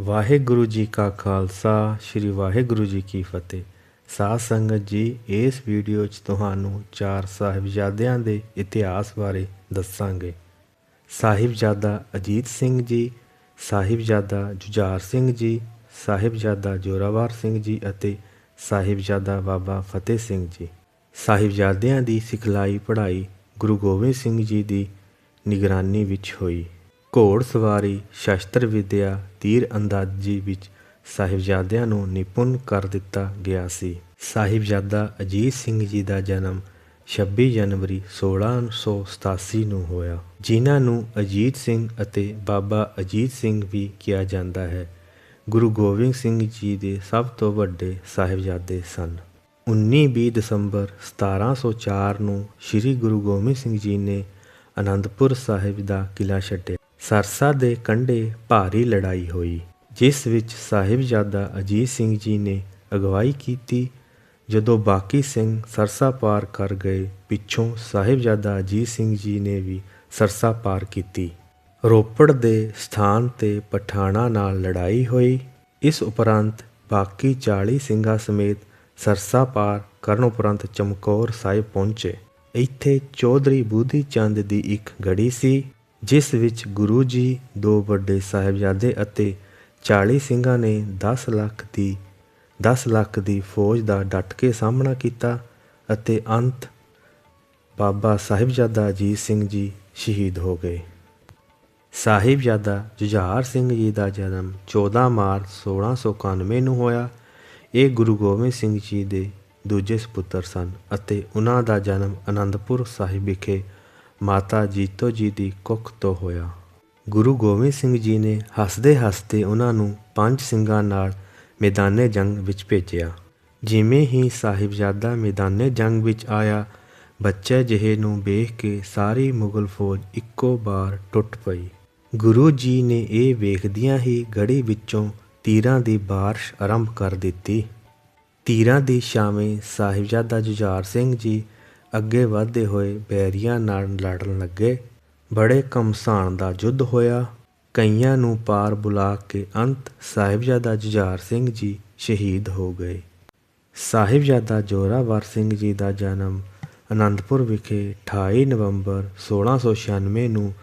ਵਾਹਿਗੁਰੂ ਜੀ ਕਾ ਖਾਲਸਾ, ਸ੍ਰੀ ਵਾਹਿਗੁਰੂ ਜੀ ਕੀ ਫਤਿਹ। ਸਾਧ ਸੰਗਤ ਜੀ, ਇਸ ਵੀਡੀਓ 'ਚ ਤੁਹਾਨੂੰ ਚਾਰ ਸਾਹਿਬਜ਼ਾਦਿਆਂ ਦੇ ਇਤਿਹਾਸ ਬਾਰੇ ਦੱਸਾਂਗੇ। ਸਾਹਿਬਜ਼ਾਦਾ ਅਜੀਤ ਸਿੰਘ ਜੀ, ਸਾਹਿਬਜ਼ਾਦਾ ਜੁਝਾਰ ਸਿੰਘ ਜੀ, ਸਾਹਿਬਜ਼ਾਦਾ ਜੋਰਾਵਰ ਸਿੰਘ ਜੀ ਅਤੇ ਸਾਹਿਬਜ਼ਾਦਾ ਬਾਬਾ ਫਤਿਹ ਸਿੰਘ ਜੀ। ਸਾਹਿਬਜ਼ਾਦਿਆਂ ਦੀ ਸਿਖਲਾਈ ਪੜ੍ਹਾਈ ਗੁਰੂ ਗੋਬਿੰਦ ਸਿੰਘ ਜੀ ਦੀ ਨਿਗਰਾਨੀ ਵਿੱਚ ਹੋਈ। ਘੋੜ ਸਵਾਰੀ, ਸ਼ਸਤਰ ਵਿਦਿਆ, ਤੀਰ ਅੰਦਾਜ਼ੀ ਵਿੱਚ ਸਾਹਿਬਜ਼ਾਦਿਆਂ ਨੂੰ ਨਿਪੁੰਨ ਕਰ ਦਿੱਤਾ ਗਿਆ ਸੀ। ਸਾਹਿਬਜ਼ਾਦਾ ਅਜੀਤ ਸਿੰਘ ਜੀ ਦਾ ਜਨਮ 26 ਜਨਵਰੀ 1687 ਨੂੰ ਹੋਇਆ। ਜਿਨ੍ਹਾਂ ਨੂੰ ਅਜੀਤ ਸਿੰਘ ਅਤੇ ਬਾਬਾ ਅਜੀਤ ਸਿੰਘ ਵੀ ਕਿਹਾ ਜਾਂਦਾ ਹੈ। ਗੁਰੂ ਗੋਬਿੰਦ ਸਿੰਘ ਜੀ ਦੇ ਸਭ ਤੋਂ ਵੱਡੇ ਸਾਹਿਬਜ਼ਾਦੇ ਸਨ। 19-20 ਦਸੰਬਰ 1704 ਨੂੰ ਸ੍ਰੀ ਗੁਰੂ ਗੋਬਿੰਦ ਸਿੰਘ ਜੀ ਨੇ ਅਨੰਦਪੁਰ ਸਾਹਿਬ ਦਾ ਕਿਲਾ ਛੱਡਿਆ। ਸਰਸਾ ਦੇ ਕੰਢੇ ਭਾਰੀ ਲੜਾਈ ਹੋਈ, ਜਿਸ ਵਿੱਚ ਸਾਹਿਬਜ਼ਾਦਾ ਅਜੀਤ ਸਿੰਘ ਜੀ ਨੇ ਅਗਵਾਈ ਕੀਤੀ। ਜਦੋਂ ਬਾਕੀ ਸਿੰਘ ਸਰਸਾ ਪਾਰ ਕਰ ਗਏ, ਪਿੱਛੋਂ ਸਾਹਿਬਜ਼ਾਦਾ ਅਜੀਤ ਸਿੰਘ ਜੀ ਨੇ ਵੀ ਸਰਸਾ ਪਾਰ ਕੀਤੀ। ਰੋਪੜ ਦੇ ਸਥਾਨ ਤੇ ਪਠਾਣਾ ਨਾਲ ਲੜਾਈ ਹੋਈ। ਇਸ ਉਪਰੰਤ ਬਾਕੀ 40 ਸਿੰਘਾਂ ਸਮੇਤ ਸਰਸਾ ਪਾਰ ਕਰਨ ਉਪਰੰਤ ਚਮਕੌਰ ਸਾਹਿਬ ਪਹੁੰਚੇ। ਇੱਥੇ ਚੌਧਰੀ ਬੂਧੀ ਚੰਦ ਦੀ ਇੱਕ ਗੜੀ ਸੀ। ਜਿਸ ਵਿੱਚ ਗੁਰੂ ਜੀ ਦੋ ਵੱਡੇ ਸਾਹਿਬਜ਼ਾਦੇ ਅਤੇ 40 ਸਿੰਘਾਂ ਨੇ 10 ਲੱਖ ਦੀ 10 ਲੱਖ ਦੀ ਫੌਜ ਦਾ ਡਟ ਕੇ ਸਾਹਮਣਾ ਕੀਤਾ ਅਤੇ ਅੰਤ ਬਾਬਾ ਸਾਹਿਬਜ਼ਾਦਾ ਅਜੀਤ ਸਿੰਘ ਜੀ ਸ਼ਹੀਦ ਹੋ ਗਏ। ਸਾਹਿਬਜ਼ਾਦਾ ਜੁਝਾਰ ਸਿੰਘ ਜੀ ਦਾ ਜਨਮ 14 ਮਾਰਚ 1691 ਨੂੰ ਹੋਇਆ। ਇਹ ਗੁਰੂ ਗੋਬਿੰਦ ਸਿੰਘ ਜੀ ਦੇ ਦੂਜੇ ਸੁਪੁੱਤਰ ਸਨ ਅਤੇ ਉਹਨਾਂ ਦਾ ਜਨਮ ਅਨੰਦਪੁਰ ਸਾਹਿਬ ਵਿਖੇ ਮਾਤਾ ਜੀਤੋ ਜੀ ਦੀ ਕੁੱਖ ਤੋਂ ਹੋਇਆ। ਗੁਰੂ ਗੋਬਿੰਦ ਸਿੰਘ ਜੀ ਨੇ ਹੱਸਦੇ ਹੱਸਦੇ ਉਹਨਾਂ ਨੂੰ ਪੰਜ ਸਿੰਘਾਂ ਨਾਲ ਮੈਦਾਨੇ ਜੰਗ ਵਿੱਚ ਭੇਜਿਆ। ਜਿਵੇਂ ਹੀ ਸਾਹਿਬਜ਼ਾਦਾ ਮੈਦਾਨੇ ਜੰਗ ਵਿੱਚ ਆਇਆ, ਬੱਚੇ ਜਿਹੇ ਨੂੰ ਵੇਖ ਕੇ ਸਾਰੀ ਮੁਗਲ ਫੌਜ ਇੱਕੋ ਵਾਰ ਟੁੱਟ ਪਈ। ਗੁਰੂ ਜੀ ਨੇ ਇਹ ਵੇਖਦਿਆਂ ਹੀ ਗੜੀ ਵਿੱਚੋਂ ਤੀਰਾਂ ਦੀ ਬਾਰਿਸ਼ ਆਰੰਭ ਕਰ ਦਿੱਤੀ। ਤੀਰਾਂ ਦੀ ਛਾਵੇਂ ਸਾਹਿਬਜ਼ਾਦਾ ਜੁਝਾਰ ਸਿੰਘ ਜੀ ਅੱਗੇ ਵਧਦੇ ਹੋਏ ਬੈਰੀਆਂ ਨਾਲ ਲੜਨ ਲੱਗੇ। ਬੜੇ ਘਮਸਾਣ ਦਾ ਯੁੱਧ ਹੋਇਆ। ਕਈਆਂ ਨੂੰ ਪਾਰ ਬੁਲਾ ਕੇ ਅੰਤ ਸਾਹਿਬਜ਼ਾਦਾ ਜੁਝਾਰ ਸਿੰਘ ਜੀ ਸ਼ਹੀਦ ਹੋ ਗਏ। ਸਾਹਿਬਜ਼ਾਦਾ ਜੋਰਾਵਰ ਸਿੰਘ ਜੀ ਦਾ ਜਨਮ ਅਨੰਦਪੁਰ ਵਿਖੇ 28 ਨਵੰਬਰ 1696 ਨੂੰ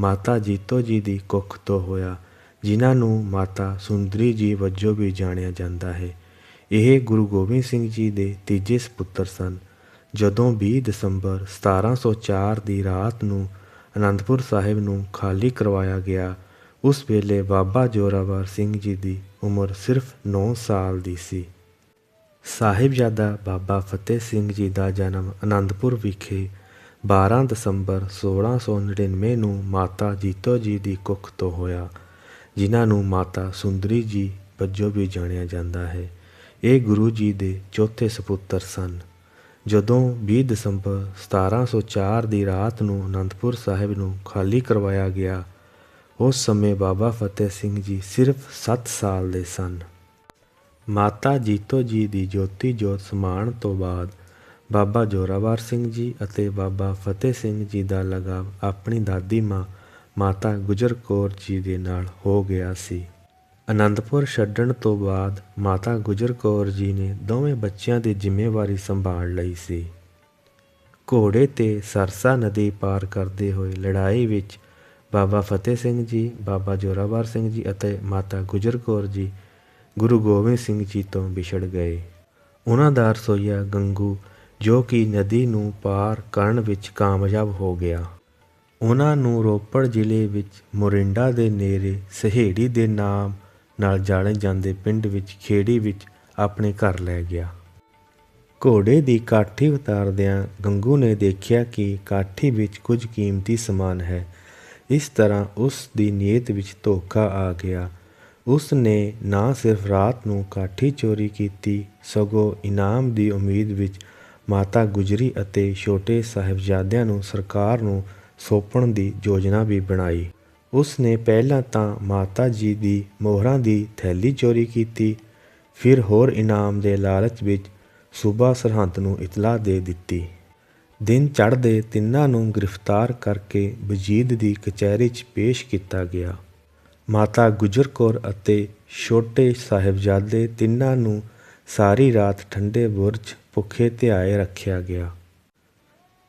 ਮਾਤਾ ਜੀਤੋ ਜੀ ਦੀ ਕੁੱਖ ਤੋਂ ਹੋਇਆ, ਜਿਨ੍ਹਾਂ ਨੂੰ ਮਾਤਾ ਸੁੰਦਰੀ ਜੀ ਵਜੋਂ ਵੀ ਜਾਣਿਆ ਜਾਂਦਾ ਹੈ। ਇਹ ਗੁਰੂ ਗੋਬਿੰਦ ਸਿੰਘ ਜੀ ਦੇ ਤੀਜੇ ਸੁਪੁੱਤਰ ਸਨ। ਜਦੋਂ 20 ਦਸੰਬਰ 1704 ਦੀ ਰਾਤ ਨੂੰ ਅਨੰਦਪੁਰ ਸਾਹਿਬ ਨੂੰ ਖਾਲੀ ਕਰਵਾਇਆ ਗਿਆ, ਉਸ ਵੇਲੇ ਬਾਬਾ ਜੋਰਾਵਰ ਸਿੰਘ ਜੀ ਦੀ ਉਮਰ ਸਿਰਫ 9 ਸਾਲ ਦੀ ਸੀ। ਸਾਹਿਬਜ਼ਾਦਾ ਬਾਬਾ ਫਤਿਹ ਸਿੰਘ ਜੀ ਦਾ ਜਨਮ ਅਨੰਦਪੁਰ ਵਿਖੇ 12 ਦਸੰਬਰ 1699 ਨੂੰ ਮਾਤਾ ਜੀਤੋ ਜੀ ਦੀ ਕੁੱਖ ਤੋਂ ਹੋਇਆ, ਜਿਨ੍ਹਾਂ ਨੂੰ ਮਾਤਾ ਸੁੰਦਰੀ ਜੀ ਵਜੋਂ ਵੀ ਜਾਣਿਆ ਜਾਂਦਾ ਹੈ। ਇਹ ਗੁਰੂ ਜੀ ਦੇ ਚੌਥੇ ਸੁਪੁੱਤਰ ਸਨ। ਜਦੋਂ 20 ਦਸੰਬਰ 1704 ਦੀ ਰਾਤ ਨੂੰ ਅਨੰਦਪੁਰ ਸਾਹਿਬ ਨੂੰ ਖਾਲੀ ਕਰਵਾਇਆ ਗਿਆ, ਉਸ ਸਮੇਂ ਬਾਬਾ ਫਤਿਹ ਸਿੰਘ ਜੀ ਸਿਰਫ 7 ਸਾਲ ਦੇ ਸਨ। ਮਾਤਾ ਜੀਤੋ ਜੀ ਦੀ ਜੋਤੀ ਜੋਤ ਸਮਾਣ ਤੋਂ ਬਾਅਦ ਬਾਬਾ ਜੋਰਾਵਰ ਸਿੰਘ ਜੀ ਅਤੇ ਬਾਬਾ ਫਤਿਹ ਸਿੰਘ ਜੀ ਦਾ ਲਗਾਵ ਆਪਣੀ ਦਾਦੀ ਮਾਂ, ਮਾਤਾ ਗੁਜਰ ਕੌਰ ਜੀ ਦੇ ਨਾਲ ਹੋ ਗਿਆ ਸੀ। ਅਨੰਦਪੁਰ ਛੱਡਣ ਤੋਂ ਬਾਅਦ ਮਾਤਾ ਗੁਜਰ ਕੌਰ ਜੀ ਨੇ ਦੋਵੇਂ ਬੱਚਿਆਂ ਦੀ ਜ਼ਿੰਮੇਵਾਰੀ ਸੰਭਾਲ ਲਈ ਸੀ। ਘੋੜੇ ਤੇ ਸਰਸਾ ਨਦੀ ਪਾਰ ਕਰਦੇ ਹੋਏ ਲੜਾਈ ਵਿੱਚ ਬਾਬਾ ਫਤਿਹ ਸਿੰਘ ਜੀ, ਬਾਬਾ ਜੋਰਾਵਰ ਸਿੰਘ ਜੀ ਅਤੇ ਮਾਤਾ ਗੁਜਰ ਕੌਰ ਜੀ ਗੁਰੂ ਗੋਬਿੰਦ ਸਿੰਘ ਜੀ ਤੋਂ ਵਿਛੜ ਗਏ। ਉਹਨਾਂ ਦਾ ਰਸੋਈਆ ਗੰਗੂ ਜੋ ਕਿ ਨਦੀ ਨੂੰ ਪਾਰ ਕਰਨ ਵਿੱਚ ਕਾਮਯਾਬ ਹੋ ਗਿਆ। ਉਹਨਾਂ ਨੂੰ ਰੋਪੜ ਜ਼ਿਲ੍ਹੇ ਵਿੱਚ ਮੋਰਿੰਡਾ ਦੇ ਨੇੜੇ ਸਹੇੜੀ ਦੇ ਨਾਮ ਨਾਲ ਜਾਣੇ ਜਾਂਦੇ ਪਿੰਡ ਵਿੱਚ ਖੇੜੀ ਵਿੱਚ ਆਪਣੇ ਘਰ ਲੈ ਗਿਆ। ਘੋੜੇ ਦੀ ਕਾਠੀ ਉਤਾਰਦਿਆਂ ਗੰਗੂ ਨੇ ਦੇਖਿਆ ਕਿ ਕਾਠੀ ਵਿੱਚ ਕੁਝ ਕੀਮਤੀ ਸਮਾਨ ਹੈ। ਇਸ ਤਰ੍ਹਾਂ ਉਸ ਦੀ ਨੀਅਤ ਵਿੱਚ ਧੋਖਾ ਆ ਗਿਆ। ਉਸ ਨੇ ਨਾ ਸਿਰਫ ਰਾਤ ਨੂੰ ਕਾਠੀ ਚੋਰੀ ਕੀਤੀ, ਸਗੋਂ ਇਨਾਮ ਦੀ ਉਮੀਦ ਵਿੱਚ ਮਾਤਾ ਗੁਜਰੀ ਅਤੇ ਛੋਟੇ ਸਾਹਿਬਜ਼ਾਦਿਆਂ ਨੂੰ ਸਰਕਾਰ ਨੂੰ ਸੌਂਪਣ ਦੀ ਯੋਜਨਾ ਵੀ ਬਣਾਈ। ਉਸ ਨੇ ਪਹਿਲਾਂ ਤਾਂ ਮਾਤਾ ਜੀ ਦੀ ਮੋਹਰਾਂ ਦੀ ਥੈਲੀ ਚੋਰੀ ਕੀਤੀ, ਫਿਰ ਹੋਰ ਇਨਾਮ ਦੇ ਲਾਲਚ ਵਿੱਚ ਸੂਬਾ ਸਰਹੰਦ ਨੂੰ ਇਤਲਾਹ ਦੇ ਦਿੱਤੀ। ਦਿਨ ਚੜ੍ਹਦੇ ਤਿੰਨਾਂ ਨੂੰ ਗ੍ਰਿਫਤਾਰ ਕਰਕੇ ਵਜੀਦ ਦੀ ਕਚਹਿਰੀ 'ਚ ਪੇਸ਼ ਕੀਤਾ ਗਿਆ। ਮਾਤਾ ਗੁਜਰ ਕੌਰ ਅਤੇ ਛੋਟੇ ਸਾਹਿਬਜ਼ਾਦੇ ਤਿੰਨਾਂ ਨੂੰ ਸਾਰੀ ਰਾਤ ਠੰਡੇ ਬੁਰਜ ਭੁੱਖੇ ਧਿਆਏ ਰੱਖਿਆ ਗਿਆ।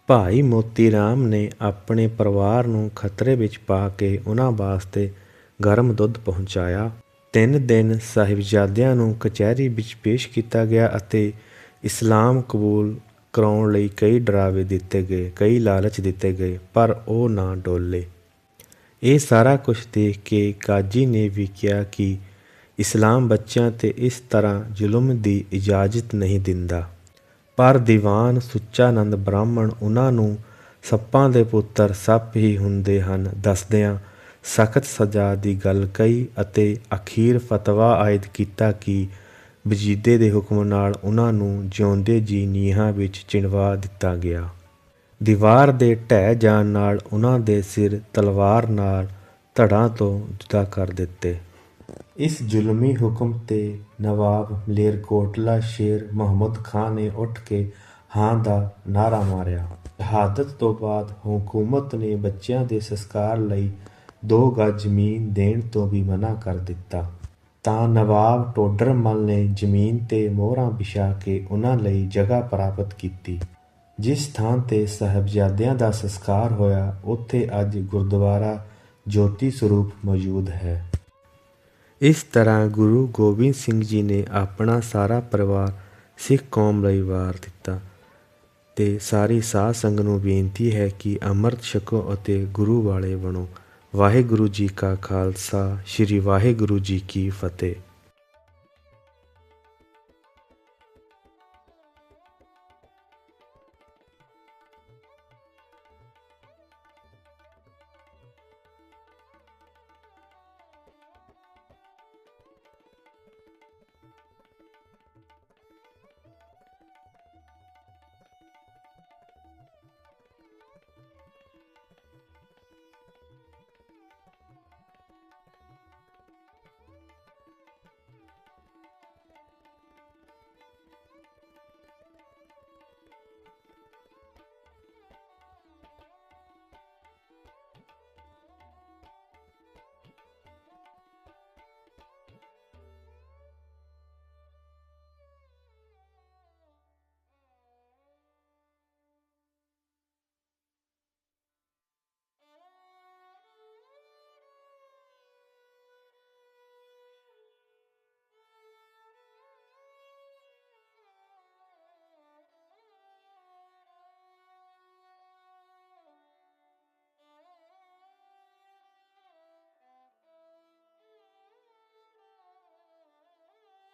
ਭਾਈ ਮੋਤੀ ਰਾਮ ਨੇ ਆਪਣੇ ਪਰਿਵਾਰ ਨੂੰ ਖਤਰੇ ਵਿੱਚ ਪਾ ਕੇ ਉਹਨਾਂ ਵਾਸਤੇ ਗਰਮ ਦੁੱਧ ਪਹੁੰਚਾਇਆ। ਤਿੰਨ ਦਿਨ ਸਾਹਿਬਜ਼ਾਦਿਆਂ ਨੂੰ ਕਚਹਿਰੀ ਵਿੱਚ ਪੇਸ਼ ਕੀਤਾ ਗਿਆ ਅਤੇ ਇਸਲਾਮ ਕਬੂਲ ਕਰਾਉਣ ਲਈ ਕਈ ਡਰਾਵੇ ਦਿੱਤੇ ਗਏ, ਕਈ ਲਾਲਚ ਦਿੱਤੇ ਗਏ, ਪਰ ਉਹ ਨਾ ਡੋਲੇ। ਇਹ ਸਾਰਾ ਕੁਝ ਦੇਖ ਕੇ ਕਾਜੀ ਨੇ ਵੀ ਕਿਹਾ ਕਿ ਇਸਲਾਮ ਬੱਚਿਆਂ ਤੇ ਇਸ ਤਰ੍ਹਾਂ ਜ਼ੁਲਮ ਦੀ ਇਜਾਜ਼ਤ ਨਹੀਂ ਦਿੰਦਾ। ਪਰ ਦੀਵਾਨ ਸੁੱਚਾਨੰਦ ਬ੍ਰਾਹਮਣ ਉਹਨਾਂ ਨੂੰ ਸੱਪਾਂ ਦੇ ਪੁੱਤਰ ਸੱਪ ਹੀ ਹੁੰਦੇ ਹਨ, ਦੱਸਦਿਆਂ ਸਖਤ ਸਜ਼ਾ ਦੀ ਗੱਲ ਕਹੀ ਅਤੇ ਅਖੀਰ ਫਤਵਾ ਆਇਦ ਕੀਤਾ ਕਿ ਵਜੀਦੇ ਦੇ ਹੁਕਮ ਨਾਲ ਉਹਨਾਂ ਨੂੰ ਜਿਉਂਦੇ ਜੀ ਨੀਹਾਂ ਵਿੱਚ ਚਿਣਵਾ ਦਿੱਤਾ ਗਿਆ। ਦੀਵਾਰ ਦੇ ਢਹਿ ਜਾਣ ਨਾਲ ਉਹਨਾਂ ਦੇ ਸਿਰ ਤਲਵਾਰ ਨਾਲ ਧੜਾਂ ਤੋਂ ਜੁਦਾ ਕਰ ਦਿੱਤੇ। ਇਸ ਜ਼ੁਲਮੀ ਹੁਕਮ ਤੇ ਨਵਾਬ ਮਲੇਰਕੋਟਲਾ ਸ਼ੇਰ ਮੁਹੰਮਦ ਖਾਂ ਨੇ ਉੱਠ ਕੇ ਹਾਂ ਦਾ ਨਾਅਰਾ ਮਾਰਿਆ। ਸ਼ਹਾਦਤ ਤੋਂ ਬਾਅਦ ਹਕੂਮਤ ਨੇ ਬੱਚਿਆਂ ਦੇ ਸੰਸਕਾਰ ਲਈ ਦੋ ਗਜ ਜ਼ਮੀਨ ਦੇਣ ਤੋਂ ਵੀ ਮਨਾ ਕਰ ਦਿੱਤਾ। ਤਾਂ ਨਵਾਬ ਟੋਡਰਮਲ ਨੇ ਜ਼ਮੀਨ ਤੇ ਮੋਹਰਾਂ ਵਿਛਾ ਕੇ ਉਹਨਾਂ ਲਈ ਜਗ੍ਹਾ ਪ੍ਰਾਪਤ ਕੀਤੀ। ਜਿਸ ਥਾਂ ਤੇ ਸਾਹਿਬਜ਼ਾਦਿਆਂ ਦਾ ਸੰਸਕਾਰ ਹੋਇਆ, ਉੱਥੇ ਅੱਜ ਗੁਰਦੁਆਰਾ ਜੋਤੀ ਸਰੂਪ ਮੌਜੂਦ ਹੈ। ਇਸ ਤਰ੍ਹਾਂ ਗੁਰੂ ਗੋਬਿੰਦ ਸਿੰਘ ਜੀ ਨੇ ਆਪਣਾ ਸਾਰਾ ਪਰਿਵਾਰ ਸਿੱਖ ਕੌਮ ਲਈ ਵਾਰ ਦਿੱਤਾ ਤੇ ਸਾਰੀ ਸਾਧ ਸੰਗਤ ਨੂੰ ਬੇਨਤੀ ਹੈ ਕਿ ਅੰਮ੍ਰਿਤ ਛਕੋ ਅਤੇ ਗੁਰੂ ਵਾਲੇ ਬਣੋ। ਵਾਹਿਗੁਰੂ ਜੀ ਕਾ ਖਾਲਸਾ, ਸ੍ਰੀ ਵਾਹਿਗੁਰੂ ਜੀ ਕੀ ਫਤਿਹ।